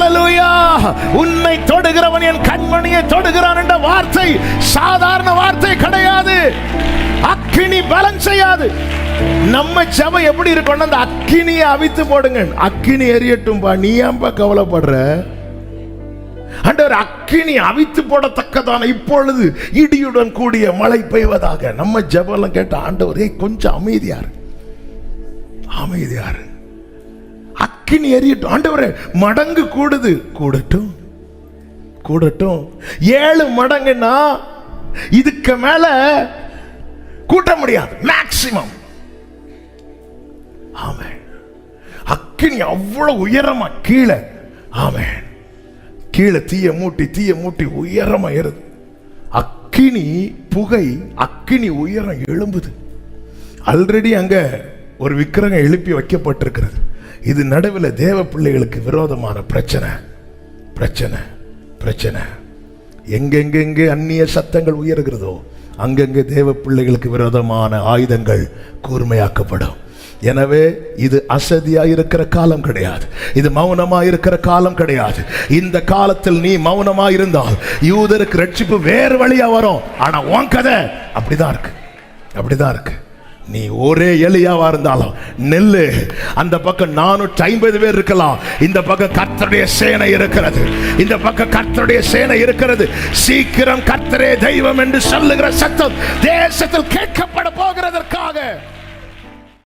ஹalleluya உன்னை தொடுகிறவன் என் கண்மணியை தொடுகிறான் என்ற வார்த்தை சாதாரண வார்த்தை கிடையாது. அக்கினி பலன் செய்யாது. நம்ம ஜெபம் எப்படி இருக்கணும் அந்த அக்கினியை அவித்து போடுங்க அக்கினி எரியட்டும்பா. நீ ஏன்பா கவலைப்படுற? ஆண்டவர் அக்கினி அவித்து போடத்தக்கதான இப்பொழுது இடியுடன் கூடிய மழை பெய்வதாக. நம்ம ஜெபம்லாம் கேட்ட ஆண்டவரே கொஞ்சம் அமைதியாரு அமைதியாரு அக்கினி எரியட்டும் ஆண்டவரே மடங்கு கூடுது. கூடட்டும். கூடட்டும். ஏழு மடங்குன்னா இதுக்கு மேல கூட்ட முடியாது. மேக்சிமம் ஆமே அக்கினி அவ்வளவு உயரமா கீழே. ஆமே கீழே தீய மூட்டி தீய மூட்டி உயரமா ஏறுது. அக்கினி புகை அக்கினி உயரம் எழும்புது. ஆல்ரெடி அங்க ஒரு விக்கிரகம் எழுப்பி வைக்கப்பட்டிருக்கிறது. இது நடுவில் தேவ பிள்ளைகளுக்கு விரோதமான பிரச்சனை. பிரச்சனை பிரச்சனை. எங்கெங்கெங்கே அந்நிய சத்தங்கள் உயர்கிறதோ அங்கங்கே தேவ பிள்ளைகளுக்கு விரோதமான ஆயுதங்கள் கூர்மையாக்கப்படும். எனவே இது அசதியா இருக்கிற காலம் கிடையாது. இது மௌனமா இருக்கிற காலம் கிடையாது. இந்த காலத்தில் நீ மௌனமா இருந்தால் யூதருக்கு ரட்சிப்பு வேறு வழியா வரும். ஆனா உன் கதை அப்படிதான் இருக்கு. அப்படிதான் இருக்கு. நீ ஒரே எலியாவா இருந்தாலும் நெல்லு. அந்த பக்கம் நானூற்றி ஐம்பது பேர் இருக்கலாம். இந்த பக்கம் கர்த்தருடைய சேனை இருக்கிறது. இந்த பக்கம் கர்த்தருடைய சேனை இருக்கிறது. சீக்கிரம் கர்த்தரே தெய்வம் என்று சொல்லுகிற சத்தம் தேசத்தில் கேட்கப்பட போகிறதற்காக.